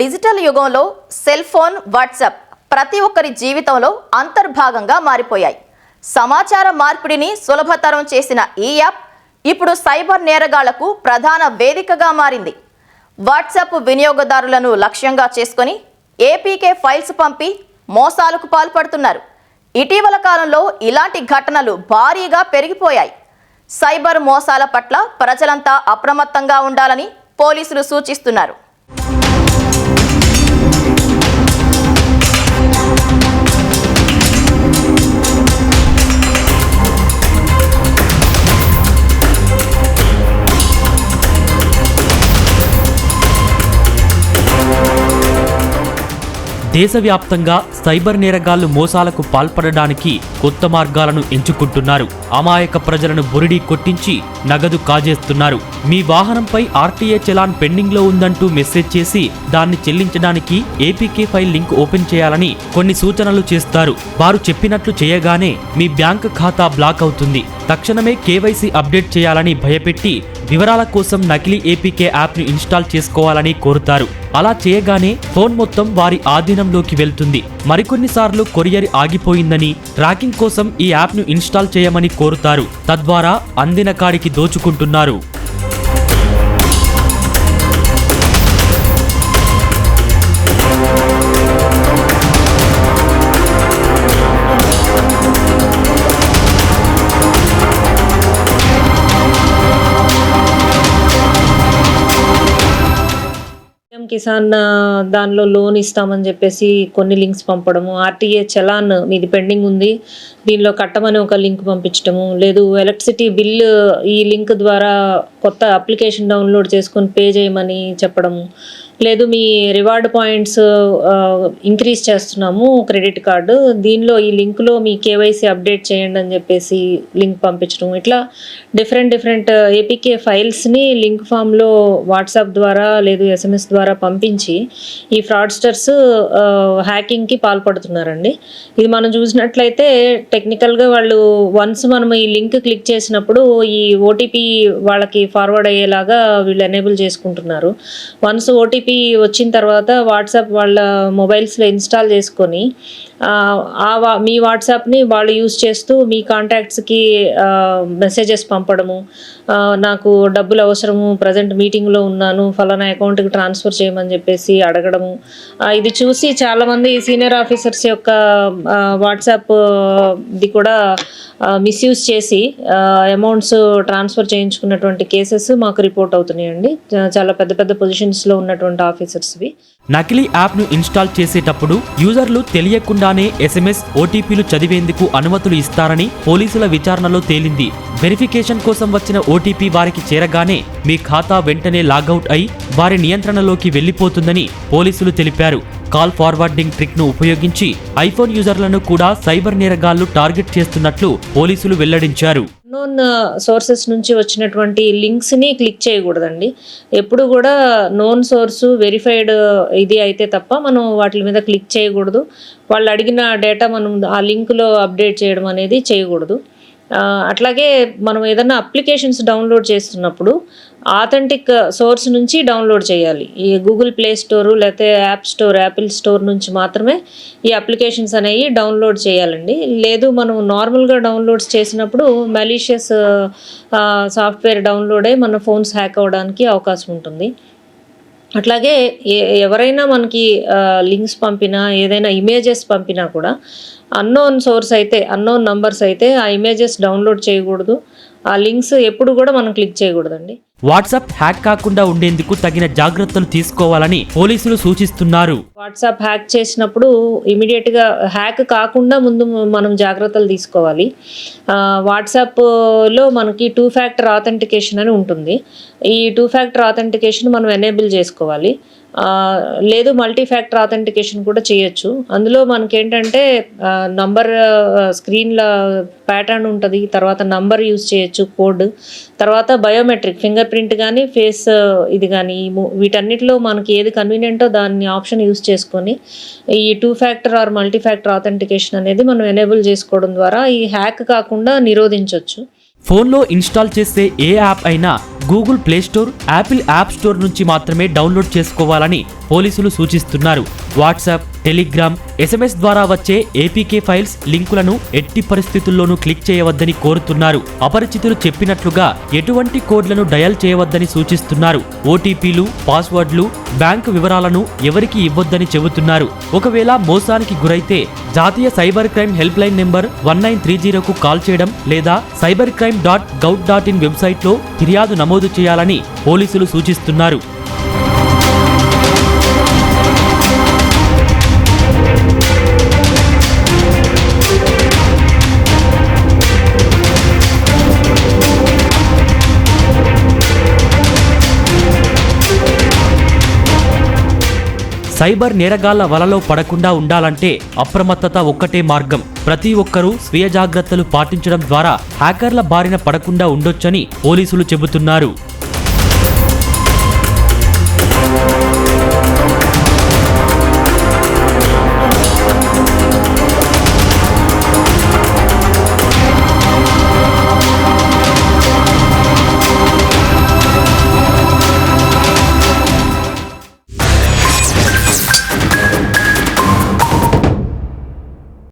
Digital యుగంలో cell phone WhatsApp ప్రతి ఒక్కరి జీవితంలో అంతర్భాగంగా మారిపోయాయి. సమాచార మార్పిడిని సులభతరం చేసిన ఈ యాప్ ఇప్పుడు సైబర్ నేరగాళ్ళకు ప్రధాన వేదికగా మారింది. వాట్సాప్ వినియోగదారులను లక్ష్యంగా చేసుకొని ఏపీకే ఫైల్స్ పంపి మోసాలకు పాల్పడుతున్నారు. ఇటీవల కాలంలో ఇలాంటి ఘటనలు భారీగా పెరిగిపోయాయి. సైబర్ మోసాల పట్ల ప్రజలంతా అప్రమత్తంగా ఉండాలని పోలీసులు సూచిస్తున్నారు. దేశవ్యాప్తంగా సైబర్ నేరగాళ్ళు మోసాలకు పాల్పడడానికి కొత్త మార్గాలను ఎంచుకుంటున్నారు. అమాయక ప్రజలను బురిడి కొట్టించి నగదు కాజేస్తున్నారు. మీ వాహనంపై ఆర్టీఏ చలాన్ పెండింగ్లో ఉందంటూ మెసేజ్ చేసి దాన్ని చెల్లించడానికి ఏపీకే ఫైల్ లింక్ ఓపెన్ చేయాలని కొన్ని సూచనలు చేస్తారు. వారు చెప్పినట్లు చేయగానే మీ బ్యాంక్ ఖాతా బ్లాక్ అవుతుంది. తక్షణమే కేవైసీ అప్డేట్ చేయాలని భయపెట్టి వివరాల కోసం నకిలీ ఏపీకే యాప్ను ఇన్స్టాల్ చేసుకోవాలని కోరుతారు. అలా చేయగానే ఫోన్ మొత్తం వారి ఆధీనంలోకి వెళ్తుంది. మరికొన్నిసార్లు కొరియర్ ఆగిపోయిందని ట్రాకింగ్ కోసం ఈ యాప్ను ఇన్స్టాల్ చేయమని కోరుతారు. తద్వారా అందిన కాడికి దోచుకుంటున్నారు. పిఎం కిసాన్ దానిలో లోన్ ఇస్తామని చెప్పేసి కొన్ని లింక్స్ పంపడము. ఆర్టీఏ చలాన్ మీది పెండింగ్ ఉంది. దీనిలో కట్టమని ఒక లింక్ పంపించడము లేదు ఎలక్ట్రిసిటీ బిల్లు ఈ లింక్ ద్వారా కొత్త అప్లికేషన్ డౌన్లోడ్ చేసుకొని పే చేయమని చెప్పడము లేదు మీ రివార్డ్ పాయింట్స్ ఇంక్రీజ్ చేస్తున్నాము క్రెడిట్ కార్డు దీనిలో ఈ లింక్లో మీ కేవైసీ అప్డేట్ చేయండి అని చెప్పేసి లింక్ పంపించడం ఇట్లా డిఫరెంట్ డిఫరెంట్ ఏపీకే ఫైల్స్ని లింక్ ఫామ్లో వాట్సాప్ ద్వారా లేదు ఎస్ఎంఎస్ ద్వారా పంపించి ఈ ఫ్రాడ్స్టర్స్ హ్యాకింగ్కి పాల్పడుతున్నారండి. ఇది మనం చూసినట్లయితే టెక్నికల్గా వాళ్ళు వన్స్ మనం ఈ లింక్ క్లిక్ చేసినప్పుడు ఈ ఓటీపీ వాళ్ళకి ఫార్వర్డ్ అయ్యేలాగా వీళ్ళు ఎనేబుల్ చేసుకుంటున్నారు. వన్స్ ఓటీపీ వచ్చిన తర్వాత వాట్సాప్ వాళ్ళ మొబైల్స్లో ఇన్స్టాల్ చేసుకొని మీ వాట్సాప్ని వాళ్ళు యూస్ చేస్తూ మీ కాంటాక్ట్స్కి మెసేజెస్ పంపడము. నాకు డబ్బులు అవసరము ప్రజెంట్ మీటింగ్లో ఉన్నాను ఫలానా అకౌంట్కి ట్రాన్స్ఫర్ చేయమని చెప్పేసి అడగడము. ఇది చూసి చాలామంది సీనియర్ ఆఫీసర్స్ యొక్క వాట్సాప్ది వాట్సాప్ కూడా మిస్యూజ్ చేసి అమౌంట్స్ ట్రాన్స్ఫర్ చేయించుకున్నటువంటి కేసెస్ మాకు రిపోర్ట్ అవుతున్నాయండి. చాలా పెద్ద పెద్ద పొజిషన్స్లో ఉన్నటువంటి ఆఫీసర్స్వి. నకిలీ యాప్ను ఇన్స్టాల్ చేసేటప్పుడు యూజర్లు తెలియకుండానే ఎస్ఎంఎస్ ఓటీపీలు చదివేందుకు అనుమతులు ఇస్తారని పోలీసుల విచారణలో తేలింది. వెరిఫికేషన్ కోసం వచ్చిన ఓటీపీ వారికి చేరగానే మీ ఖాతా వెంటనే లాగౌట్ అయి వారి నియంత్రణలోకి వెళ్ళిపోతుందని పోలీసులు తెలిపారు. కాల్ ఫార్వర్డింగ్ ట్రిక్ను ఉపయోగించి ఐఫోన్ యూజర్లను కూడా సైబర్ నేరగాళ్ళు టార్గెట్ చేస్తున్నట్లు పోలీసులు వెల్లడించారు. నోన్ సోర్సెస్ uh, నుంచి వచ్చినటువంటి లింక్స్ని క్లిక్ చేయకూడదండి. ఎప్పుడు కూడా నోన్ సోర్సు వెరిఫైడ్ ఇది అయితే తప్ప మనం వాటి మీద క్లిక్ చేయకూడదు. వాళ్ళు అడిగిన డేటా మనం ఆ లింక్లో అప్డేట్ చేయడం అనేది చేయకూడదు. Uh, అట్లాగే మనం ఏదైనా అప్లికేషన్స్ డౌన్లోడ్ చేస్తున్నప్పుడు ఆథెంటిక్ సోర్స్ uh, నుంచి డౌన్లోడ్ చేయాలి. ఈ గూగుల్ ప్లే స్టోరు లేకపోతే యాప్ స్టోర్ యాపిల్ స్టోర్ నుంచి మాత్రమే ఈ అప్లికేషన్స్ అనేవి డౌన్లోడ్ చేయాలండి. లేదు మనం నార్మల్గా డౌన్లోడ్స్ చేసినప్పుడు మెలీషియస్ సాఫ్ట్వేర్ డౌన్లోడ్ అయ్యి మన ఫోన్స్ హ్యాక్ అవ్వడానికి అవకాశం ఉంటుంది. అట్లాగే ఏ- ఎవరైనా మనకి uh, లింక్స్ పంపినా ఏదైనా ఇమేజెస్ పంపినా కూడా అన్నోన్ సోర్స్ అయితే అన్నోన్ నంబర్స్ అయితే ఆ ఇమేజెస్ డౌన్లోడ్ చేయకూడదు. ఆ లింక్స్ ఎప్పుడు కూడా మనం క్లిక్ చేయకూడదండి. వాట్సాప్ హ్యాక్ కాకుండా ఉండేందుకు తగిన జాగ్రత్తలు తీసుకోవాలని పోలీసులు సూచిస్తున్నారు. వాట్సాప్ హ్యాక్ చేసినప్పుడు ఇమీడియట్గా హ్యాక్ కాకుండా ముందు మనం జాగ్రత్తలు తీసుకోవాలి. వాట్సాప్లో మనకి టూ ఫ్యాక్టర్ ఆథెంటికేషన్ అని ఉంటుంది. ఈ టూ ఫ్యాక్టర్ ఆథెంటికేషన్ మనం ఎనేబుల్ చేసుకోవాలి. లేదు మల్టీ ఫ్యాక్టర్ ఆథెంటికేషన్ కూడా చేయొచ్చు. అందులో మనకేంటంటే నంబర్ స్క్రీన్ల ప్యాటర్న్ ఉంటుంది తర్వాత నంబర్ యూజ్ చేయొచ్చు కోడ్ తర్వాత బయోమెట్రిక్ ఫింగర్ ప్రింట్ కానీ ఫేస్ ఇది కానీ వీటన్నిటిలో మనకి ఏది కన్వీనియంటో దాన్ని ఆప్షన్ యూజ్ చేసుకొని ఈ two factor or multi factor authentication అనేది మనం ఎనేబుల్ చేసుకోవడం ద్వారా ఈ హ్యాక్ కాకుండా నిరోధించవచ్చు ఫోన్లో ఇన్స్టాల్ చేసే ఏ యాప్ అయినా Google Play store Apple app store నుంచి మాత్రమే డౌన్లోడ్ చేసుకోవాలని పోలీసులు సూచిస్తున్నారు. వాట్సాప్ టెలిగ్రామ్ ఎస్ఎంఎస్ ద్వారా వచ్చే ఏపీకే ఫైల్స్ లింకులను ఎట్టి పరిస్థితుల్లోనూ క్లిక్ చేయవద్దని కోరుతున్నారు. అపరిచితులు చెప్పినట్లుగా ఎటువంటి కోడ్లను డయల్ చేయవద్దని సూచిస్తున్నారు. ఓటీపీలు పాస్వర్డ్లు బ్యాంకు వివరాలను ఎవరికి ఇవ్వొద్దని చెబుతున్నారు. ఒకవేళ మోసానికి గురైతే జాతీయ cyber crime helpline number one nine three జీరోకు call చేయడం లేదా cyber crime dot gov dot in వెబ్సైట్లో ఫిర్యాదు నమోదు చేయాలని పోలీసులు సూచిస్తున్నారు. సైబర్ నేరగాళ్ళ వలలో పడకుండా ఉండాలంటే అప్రమత్తత ఒక్కటే మార్గం. ప్రతి ఒక్కరూ స్వీయ జాగ్రత్తలు పాటించడం ద్వారా హ్యాకర్ల బారిన పడకుండా ఉండొచ్చని పోలీసులు చెబుతున్నారు.